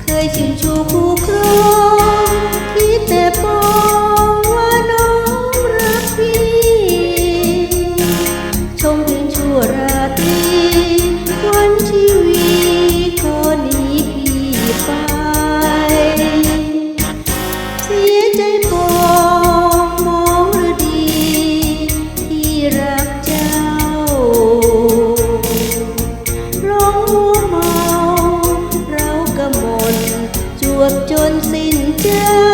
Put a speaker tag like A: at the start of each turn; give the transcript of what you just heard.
A: เคยชื่นชม chuột chuồn xin cha.